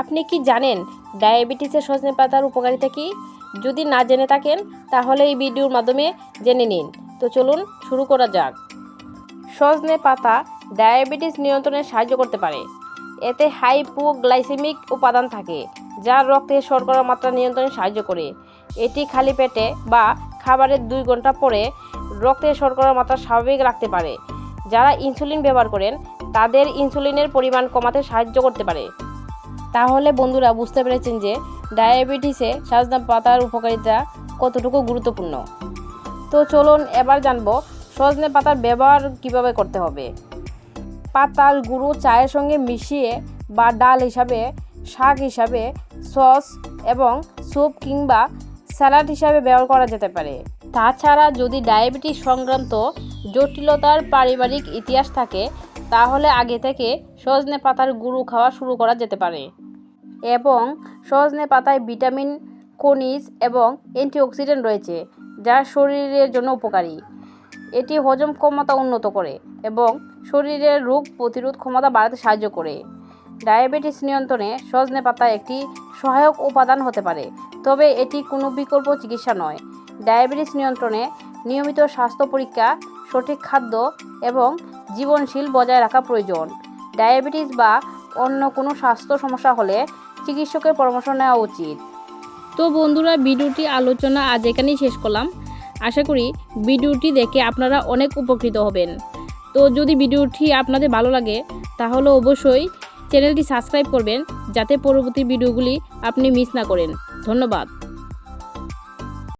আপনি কি জানেন ডায়াবেটিসের সজনে পাতার উপকারিতা কি? যদি না জেনে থাকেন, তাহলে এই ভিডিওর মাধ্যমে জেনে নিন। তো চলুন শুরু করা যাক। সজনে পাতা ডায়াবেটিস নিয়ন্ত্রণে সাহায্য করতে পারে। এতে হাইপোগ্লাইসেমিক উপাদান থাকে, যা রক্তে শর্করার মাত্রা নিয়ন্ত্রণে সাহায্য করে। এটি খালি পেটে বা খাবারের দুই ঘণ্টা পরে রক্তে শর্করার মাত্রা স্বাভাবিক রাখতে পারে। যারা ইনসুলিন ব্যবহার করেন, তাদের ইনসুলিনের পরিমাণ কমাতে সাহায্য করতে পারে। তাহলে বন্ধুরা বুঝতে পেরেছেন যে ডায়াবেটিসে সাজনা পাতার উপকারিতা কতটুকু গুরুত্বপূর্ণ। তো চলুন এবার জানব সজনে পাতার ব্যবহার কীভাবে করতে হবে। পাতার গুঁড়ো চায়ের সঙ্গে মিশিয়ে বা ডাল হিসাবে, শাক হিসাবে, সস এবং স্যুপ কিংবা স্যালাড হিসাবে ব্যবহার করা যেতে পারে। তাছাড়া যদি ডায়াবেটিস সংক্রান্ত জটিলতার পারিবারিক ইতিহাস থাকে, তাহলে আগে থেকে সজনে পাতার গুঁড়ো খাওয়া শুরু করা যেতে পারে। এবং সজনে পাতায় ভিটামিন, খনিজ এবং অ্যান্টিঅক্সিডেন্ট রয়েছে, যা শরীরের জন্য উপকারী। এটি হজম ক্ষমতা উন্নত করে এবং শরীরের রোগ প্রতিরোধ ক্ষমতা বাড়াতে সাহায্য করে। ডায়াবেটিস নিয়ন্ত্রণে সজনে পাতা একটি সহায়ক উপাদান হতে পারে, তবে এটি কোনো বিকল্প চিকিৎসা নয়। ডায়াবেটিস নিয়ন্ত্রণে নিয়মিত স্বাস্থ্য পরীক্ষা, সঠিক খাদ্য এবং জীবনশীল বজায় রাখা প্রয়োজন। ডায়াবেটিস বা অন্য কোনো স্বাস্থ্য সমস্যা হলে চিকিৎসকের পরামর্শ নেওয়া উচিত। তো বন্ধুরা, ভিডিওটি আলোচনা আজ এখানেই শেষ করলাম। আশা করি ভিডিওটি দেখে আপনারা অনেক উপকৃত হবেন। তো যদি ভিডিওটি আপনাদের ভালো লাগে, তাহলে অবশ্যই চ্যানেলটি সাবস্ক্রাইব করবেন, যাতে পরবর্তী ভিডিওগুলি আপনি মিস না করেন। ধন্যবাদ।